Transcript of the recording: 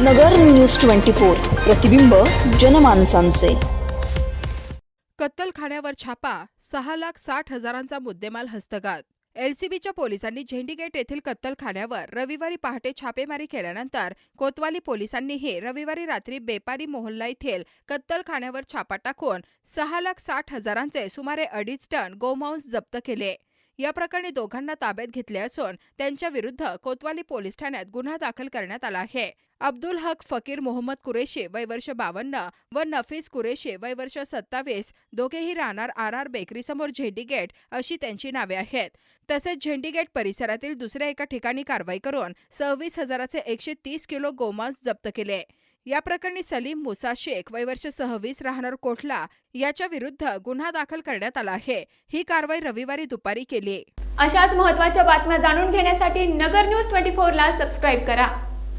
नगर news twenty four प्रतिबिंब जनमानसांचे. कत्तलखान्यावर छापा सहा लाख साठ हजारांचा मुद्देमाल हस्तगत. एलसीबीच्या पोलिसांनी झेंडीगेट येथील कत्तलखान्यावर रविवारी पहाटे छापेमारी केल्यानंतर कोतवाली पोलिसांनीही रविवारी रात्री बेपारी मोहल्ला येथील कत्तलखान्यावर छापा टाकून सहा लाख साठ हजारांचे सुमारे अडीच टन गोमांस जप्त केले. या प्रकरणी दोघांना ताब्यात घेतले असून त्यांच्या विरुद्ध कोतवाली पोलीस ठाण्यात गुन्हा दाखल करण्यात आला आहे. अब्दुल हक फकीर मोहम्मद कुरेशी वय वर्ष बावन्न व नफीस कुरेशी वय वर्ष सत्तावीस दोघेही राहणार आर आर बेकरी समोर झेंडीगेट अशी त्यांची नावे आहेत. तसेच झेंडीगेट परिसरातील दुसऱ्या एका ठिकाणी कारवाई करून सव्वीस हजाराचे एकशे तीस किलो गोमांस जप्त केले. या प्रकरणी सलीम मुसा शेख वय वर्ष राहणार कोठला याच्या विरुद्ध गुन्हा दाखल करण्यात आला आहे. ही कारवाई रविवारी दुपारी केली. अशाच महत्त्वाच्या बातम्या जाणून घेण्यासाठी नगर न्यूज ट्वेंटी फोरला सबस्क्राईब करा.